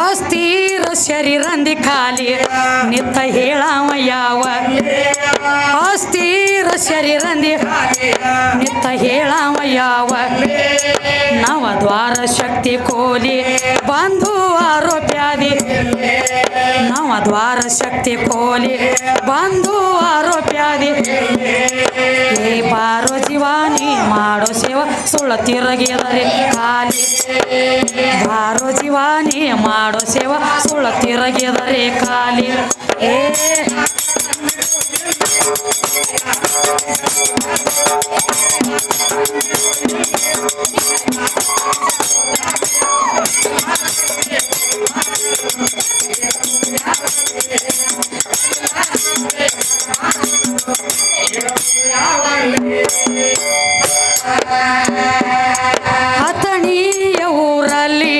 ಅಸ್ಥಿರ ಶರೀರಂದಿ ಖಾಲಿ ನಿತ್ತ ಹೇಳಾವ ಯಾವ? ಅಸ್ಥಿರ ಶರೀರಂದಿ ನಿತ್ತ ಹೇಳಾವ ಯಾವ ನವ ದ್ವಾರ ಶಕ್ತಿ ಕೋಲಿ ಬಂಧು ಆರೋಪ್ಯಾದಿ. ನವದ್ವಾರ ಶಕ್ತಿ ಕೋಲಿ ಬಂಧು ಆರೋಪ್ಯಾದಿ. ಏ ಪಾರೋ ಜೀವಾನಿ, ಮಾಡೋ ಸೇವ ಸುಳ್ಳ ತಿರುಗಿದರೆ ಖಾಲಿ. ಬಾರೋ ಜೀವಾನಿ, ಮಾಡೋ ಸೇವ ಸುಳ್ಳ ತಿರಗಿದರೆ ಖಾಲಿ. ಏ ಹತಣಿಯ ಊರಲ್ಲಿ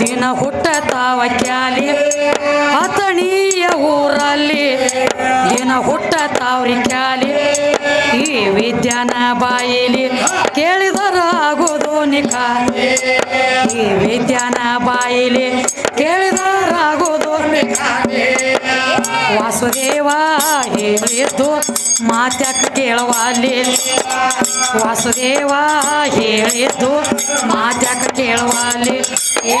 ದಿನ ಹುಟ್ಟತಾವ ಕ್ಯಾಲಿ ಹತಣಿಯ ಊರಲ್ಲಿ ದಿನ ಹುಟ್ಟತಾವ್ರಿ ಕ್ಯಾಲಿ ಈ ವಿದ್ಯಾನ ಬಾಯಿಲಿ ಕೇಳಿದರ ಆಗೋದು ನಿಖ ಈ ವಿದ್ಯಾನ ಬಾಯಿಲಿ ಕೇಳಿದರ ಆಗೋದು ವಾಸುದೇವ ಹೇಳಿದ್ದು ಮಾತ್ಯಾಕ ಕೇಳವಾಲಿ ವಾಸುದೇವ ಹೇಳಿದ್ದು ಮಾತ್ಯಾಕ ಕೇಳವಾಲಿ ಏ